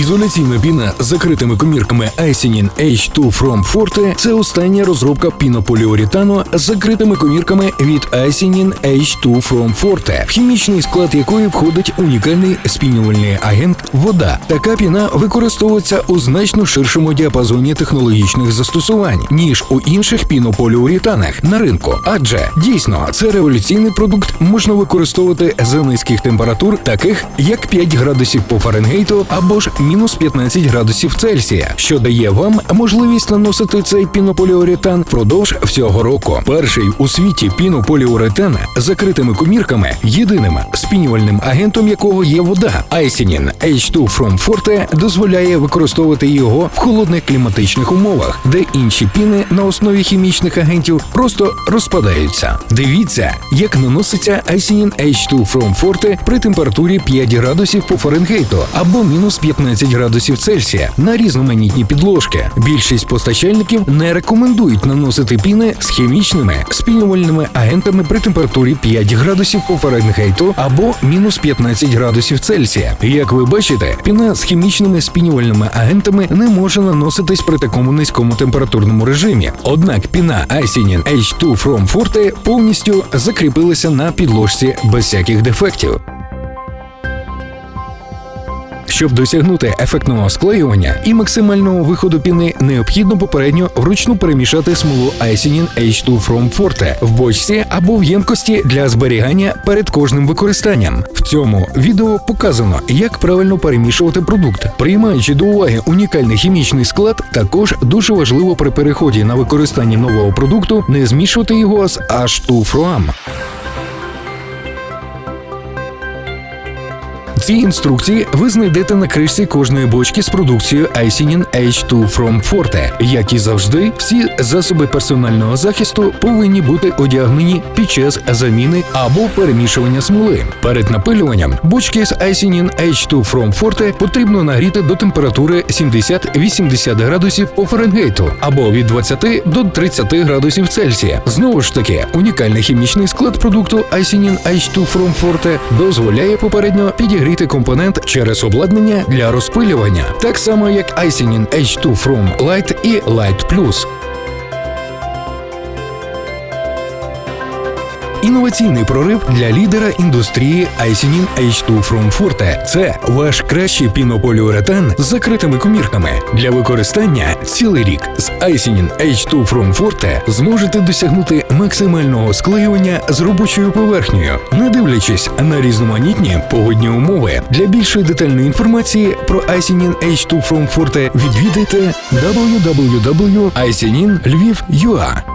Ізоляційна піна з закритими комірками Icinin H2 From Forte – це остання розробка пінополіуретану з закритими комірками від Icinin H2 From Forte, в хімічний склад якої входить унікальний спінювальний агент вода. Така піна використовується у значно ширшому діапазоні технологічних застосувань ніж у інших пінополіуретанах на ринку. Адже дійсно це революційний продукт можна використовувати за низьких температур, таких як 5 градусів по Фаренгейту або ж мінус 15 градусів Цельсія, що дає вам можливість наносити цей пінополіуретан впродовж всього року. Перший у світі пінополіуретан з закритими комірками, єдиним спінювальним агентом якого є вода. Icinin H2 From Forte дозволяє використовувати його в холодних кліматичних умовах, де інші піни на основі хімічних агентів просто розпадаються. Дивіться, як наноситься Icinin H2 From Forte при температурі 5 градусів по Фаренгейту або мінус 15 градусів Цельсія на різноманітні підложки. Більшість постачальників не рекомендують наносити піни з хімічними спінювальними агентами при температурі 5 градусів по Фаренгейту або мінус 15 градусів Цельсія. Як ви бачите, піна з хімічними спінювальними агентами не може наноситись при такому низькому температурному режимі. Однак піна Icinin H2 From Forte повністю закріпилася на підложці без всяких дефектів. Щоб досягнути ефектного склеювання і максимального виходу піни, необхідно попередньо вручну перемішати смолу Icinin H2 From Forte в бочці або в ємкості для зберігання перед кожним використанням. В цьому відео показано, як правильно перемішувати продукт. Приймаючи до уваги унікальний хімічний склад, також дуже важливо при переході на використання нового продукту не змішувати його з H2 From. Ці інструкції ви знайдете на кришці кожної бочки з продукцією Icinin H2 From Forte. Як і завжди, всі засоби персонального захисту повинні бути одягнені під час заміни або перемішування смоли. Перед напилюванням бочки з Icinin H2 From Forte потрібно нагріти до температури 70-80 градусів по Фаренгейту або від 20 до 30 градусів Цельсія. Знову ж таки, унікальний хімічний склад продукту Icinin H2 From Forte дозволяє попередньо підігріти компонент через обладнання для розпилювання, так само як Icinin H2 From Light і Light Plus. Інноваційний прорив для лідера індустрії Icinin H2 From Forte. Це ваш кращий пінополіуретан з закритими комірками. Для використання цілий рік з Icinin H2 From Forte зможете досягнути максимального склеювання з робочою поверхнею, не дивлячись на різноманітні погодні умови. Для більшої детальної інформації про Icinin H2 From Forte відвідайте www.icinin.lviv.ua